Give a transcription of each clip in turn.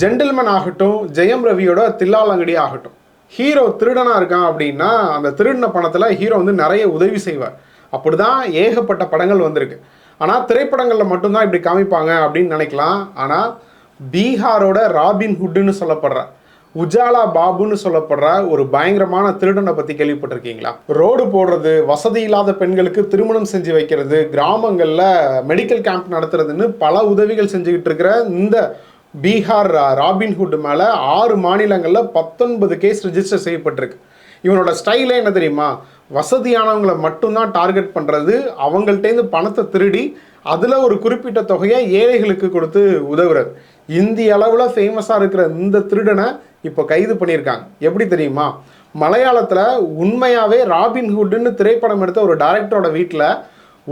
Gentleman ஆகட்டும் ஜெயம் ரவியோட தில்லாலங்கடி ஆகட்டும். Hero திருடனாக இருக்கான் அப்படின்னா அந்த திருடின பணத்தில் ஹீரோ வந்து நிறைய உதவி செய்வார். அப்படிதான் ஏகப்பட்ட படங்கள் வந்திருக்கு. ஆனால் திரைப்படங்களில் மட்டும்தான் இப்படி காமிப்பாங்க அப்படின்னு நினைக்கலாம். ஆனால் பீகாரோட ராபின் ஹுட்டுன்னு சொல்லப்படுற உஜாலா பாபுன்னு சொல்லப்படுற ஒரு பயங்கரமான திருடனை பற்றி கேள்விப்பட்டிருக்கீங்களா? ரோடு போடுறது வசதி இல்லாத பெண்களுக்கு திருமணம் செஞ்சு வைக்கிறது கிராமங்களில் மெடிக்கல் கேம்ப் நடத்துறதுன்னு பல உதவிகள் செஞ்சுக்கிட்டு இருக்கிற இந்த பீகார் ராபின்ஹுட் மேலே ஆறு மாநிலங்களில் பத்தொன்பது கேஸ் ரிஜிஸ்டர் செய்யப்பட்டிருக்கு. இவனோட ஸ்டைலே என்ன தெரியுமா? வசதியானவங்களை மட்டும்தான் டார்கெட் பண்ணுறது அவங்கள்ட்டேருந்து பணத்தை திருடி அதில் ஒரு குறிப்பிட்ட தொகையை ஏழைகளுக்கு கொடுத்து உதவுறது. இந்திய அளவில் ஃபேமஸாக இருக்கிற இந்த திருடனை இப்போ கைது பண்ணியிருக்காங்க. எப்படி தெரியுமா? மலையாளத்தில் உண்மையாகவே ராபின்ஹுட்னு திரைப்படம் எடுத்த ஒரு டைரக்டரோட வீட்டில்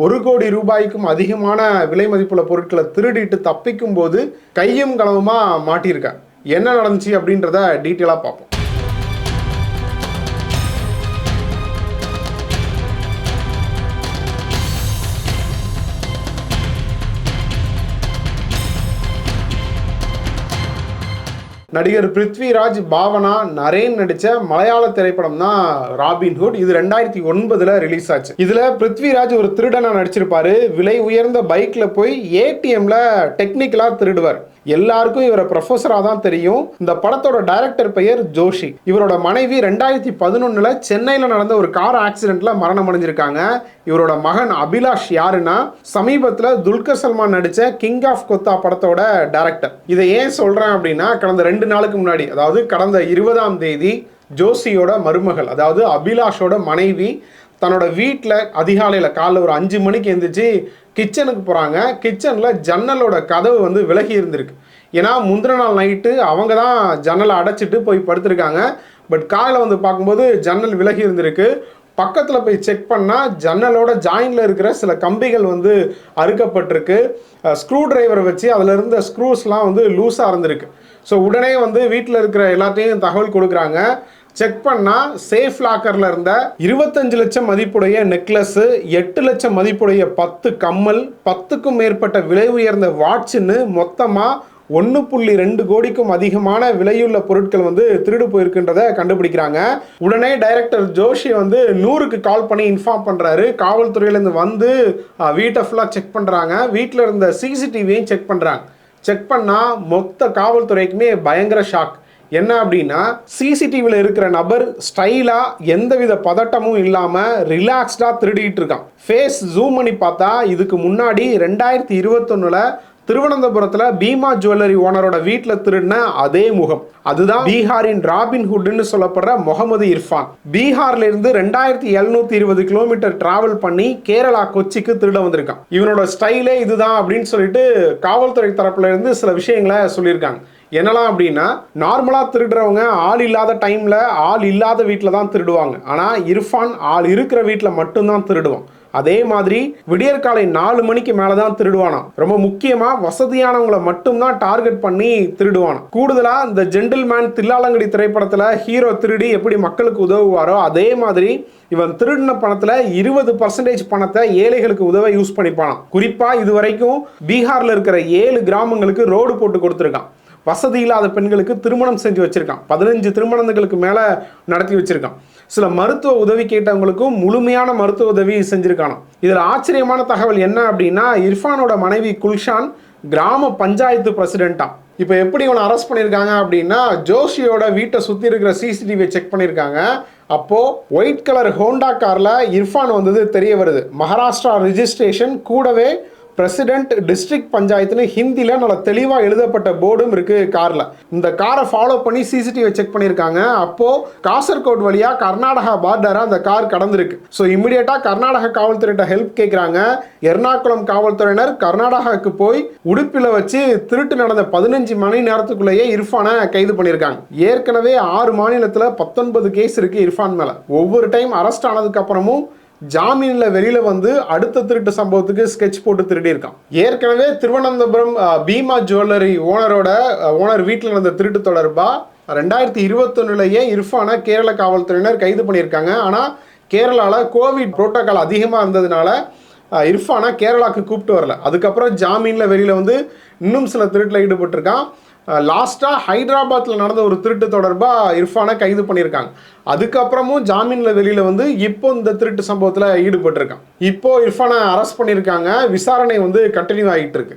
ஒரு கோடி ரூபாய்க்கும் அதிகமான விலை மதிப்புள்ள பொருட்களை திருடிட்டு தப்பிக்கும் போது கையும் களவுமாக மாட்டியிருக்கேன் என்ன நடந்துச்சு அப்படின்றத டீட்டெயிலாக பார்ப்போம். நடிகர் பிருத்விராஜ் பாவனா நரேன் நடிச்ச மலையாள திரைப்படம் தான் ராபின்ஹுட் இது ரெண்டாயிரத்தி ஒன்பதுல ரிலீஸ் ஆச்சு. இதுல பிருத்விராஜ் ஒரு திருடனா நடிச்சிருப்பாரு. விலை உயர்ந்த பைக்ல போய் ஏடிஎம்ல டெக்னிக்கலா திருடுவார். எல்லாருக்கும் இவரை ப்ரொஃபஸராக தான் தெரியும். இந்த படத்தோட டைரக்டர் பெயர் ஜோஷி. இவரோட மனைவி ரெண்டாயிரத்தி பதினொன்னுல சென்னையில் நடந்த ஒரு கார் ஆக்சிடென்ட்ல மரணம் அடைஞ்சிருக்காங்க. இவரோட மகன் அபிலாஷ் யாருன்னா சமீபத்தில் துல்கர் சல்மான் நடித்த கிங் ஆஃப் கொத்தா படத்தோட டைரக்டர் இதை ஏன் சொல்கிறேன் அப்படின்னா கடந்த ரெண்டு நாளுக்கு முன்னாடி அதாவது கடந்த இருபதாம் தேதி ஜோஷியோட மருமகள் அதாவது அபிலாஷோட மனைவி தன்னோட வீட்டில் அதிகாலையில் காலைல ஒரு அஞ்சு மணிக்கு எழுந்திரிச்சு கிச்சனுக்கு போகிறாங்க கிச்சனில் ஜன்னலோட கதவு வந்து விலகி இருந்திருக்கு. ஏன்னா முந்தின நாள் நைட்டு அவங்க தான் ஜன்னலை அடைச்சிட்டு போய் படுத்திருக்காங்க. பட் காலையில் வந்து பார்க்கும்போது ஜன்னல் விலகி இருந்திருக்கு. பக்கத்தில் போய் செக் பண்ணால் ஜன்னலோட ஜாயினில் இருக்கிற சில கம்பிகள் வந்து அறுக்கப்பட்டிருக்கு. ஸ்க்ரூ டிரைவரை வச்சு அதில் இருந்த ஸ்க்ரூஸ்லாம் வந்து லூஸாக இருந்திருக்கு. ஸோ உடனே வந்து வீட்டில் இருக்கிற எல்லாத்தையும் தகவல் கொடுக்குறாங்க. செக் பண்ணால் சேஃப் லாக்கரில் இருந்த இருபத்தஞ்சு லட்சம் மதிப்புடைய நெக்லஸ்ஸு எட்டு லட்சம் மதிப்புடைய பத்து கம்மல் பத்துக்கும் மேற்பட்ட விலை உயர்ந்த வாட்சுன்னு மொத்தமாக ஒன்று புள்ளி ரெண்டு கோடிக்கும் அதிகமான விலையுள்ள பொருட்கள் வந்து திருடு போயிருக்குன்றத கண்டுபிடிக்கிறாங்க. உடனே டைரக்டர் ஜோஷி வந்து நூறுக்கு கால் பண்ணி இன்ஃபார்ம் பண்ணுறாரு காவல்துறையிலேருந்து வந்து வீட்டை ஃபுல்லாக செக் பண்ணுறாங்க வீட்டில் இருந்த சிசிடிவியும் செக் பண்ணுறாங்க செக் பண்ணால் மொத்த காவல்துறைக்குமே பயங்கர ஷாக் என்ன அப்படின்னா சிசிடிவியில் இருக்கிற நபர் ஸ்டைலாக எந்தவித பதட்டமும் இல்லாமல் ரிலாக்ஸ்டாக திருடிட்டு இருக்கான். ஃபேஸ் ஜூம் பண்ணி பார்த்தா இதுக்கு முன்னாடி ரெண்டாயிரத்தி இருபத்தொன்னுல திருவனந்தபுரத்தில் பீமா ஜுவல்லரி ஓனரோட வீட்டில் திருடின அதே முகம். அதுதான் பீகாரின் ராபின் ஹுட்னு சொல்லப்படுற முகமது இர்ஃபான். பீகார்ல இருந்து ரெண்டாயிரத்தி எழுநூத்தி இருபது கிலோமீட்டர் டிராவல் பண்ணி கேரளா கொச்சிக்கு திருட வந்திருக்கான். இவனோட ஸ்டைலே இதுதான் அப்படின்னு சொல்லிட்டு காவல்துறை தரப்புல இருந்து சில விஷயங்களை சொல்லியிருக்காங்க. என்னலாம் அப்படின்னா நார்மலாக திருடுறவங்க ஆள் இல்லாத டைமில் ஆள் இல்லாத வீட்டில் தான் திருடுவாங்க. ஆனால் இர்ஃபான் ஆள் இருக்கிற வீட்டில் மட்டும்தான் திருடுவான். அதே மாதிரி விடியற்காலை நாலு மணிக்கு மேலே தான் திருடுவானாம். ரொம்ப முக்கியமாக வசதியானவங்களை மட்டும்தான் டார்கெட் பண்ணி திருடுவானாம். கூடுதலாக இந்த ஜென்டில்மேன் தில்லாலங்கடி திரைப்படத்தில் ஹீரோ திருடி எப்படி மக்களுக்கு உதவுவாரோ அதே மாதிரி இவன் திருடின பணத்தில் இருபது பர்சன்டேஜ் பணத்தை ஏழைகளுக்கு உதவ யூஸ் பண்ணிப்பானாம். குறிப்பாக இது வரைக்கும் பீகாரில் இருக்கிற ஏழு கிராமங்களுக்கு ரோடு போட்டு கொடுத்துருக்கான். வசதி இல்லாத பெண்களுக்கு திருமணம் செஞ்சு வச்சிருக்கான். பதினஞ்சு திருமணங்களுக்கு மேலே நடத்தி வச்சிருக்கான். சில மருத்துவ உதவி கேட்டவங்களுக்கும் முழுமையான மருத்துவ உதவி செஞ்சிருக்கானாம். இதில் ஆச்சரியமான தகவல் என்ன அப்படின்னா இர்ஃபானோட மனைவி குல்ஷான் கிராம பஞ்சாயத்து பிரசிடென்ட்டாம். இப்போ எப்படி இவனை அரெஸ்ட் பண்ணியிருக்காங்க அப்படின்னா ஜோஷியோட வீட்டை சுற்றி இருக்கிற சிசிடிவியை செக் பண்ணியிருக்காங்க அப்போது ஒயிட் கலர் ஹோண்டா காரில் இர்ஃபான் வந்தது தெரிய வருது. மகாராஷ்டிரா ரிஜிஸ்ட்ரேஷன் கூடவே பிரசிடென்ட் டிஸ்ட்ரிக்ட் பஞ்சாயத்துன்னு ஹிந்தியில் நல்லா தெளிவாக எழுதப்பட்ட போர்டும் இருக்குது காரில். இந்த காரை ஃபாலோ பண்ணி சிசிடிவி செக் பண்ணியிருக்காங்க. அப்போது காசர்கோட் வழியாக கர்நாடகா பார்டராக அந்த கார் கடந்திருக்கு. ஸோ இமிடியேட்டாக கர்நாடக காவல்துறையிட்ட ஹெல்ப் கேட்குறாங்க எர்ணாகுளம் காவல்துறையினர் கர்நாடகாவுக்கு போய் உடுப்பில் வச்சு திருட்டு நடந்த பதினஞ்சு மணி நேரத்துக்குள்ளேயே இர்ஃபானை கைது பண்ணியிருக்காங்க. ஏற்கனவே ஆறு மாநிலத்தில் பத்தொன்பது கேஸ் இருக்குது இர்ஃபான் மேலே. ஒவ்வொரு டைம் அரெஸ்ட் ஆனதுக்கப்புறமும் ஜாமீனில் வெளியில் வந்து அடுத்த திருட்டு சம்பவத்துக்கு ஸ்கெட்ச் போட்டு திருடி இருக்கான் ஏற்கனவே திருவனந்தபுரம் பீமா ஜுவல்லரி ஓனரோட ஓனர் வீட்டில் நடந்த திருட்டு தொடர்பாக ரெண்டாயிரத்தி இருபத்தொன்னுலேயே இர்ஃபானை கேரள காவல்துறையினர் கைது பண்ணியிருக்காங்க? ஆனால் கேரளாவில் கோவிட் புரோட்டோக்கால் அதிகமாக இருந்ததுனால இர்ஃபானை கேரளாவுக்கு கூப்பிட்டு வரல. அதுக்கப்புறம் ஜாமீனில் வெளியில் வந்து இன்னும் சில திருட்டில் ஈடுபட்டிருக்கான். லாஸ்ட்டாக ஹைதராபாத்தில் நடந்த ஒரு திருட்டு தொடர்பாக இர்ஃபானை கைது பண்ணியிருக்காங்க. அதுக்கப்புறமும் ஜாமீனில் வெளியில் வந்து இப்போ இந்த திருட்டு சம்பவத்தில் ஈடுபட்டிருக்கான். இப்போ இர்ஃபானை அரெஸ்ட் பண்ணியிருக்காங்க. விசாரணை வந்து கண்டினியூ ஆகிட்டு இருக்கு.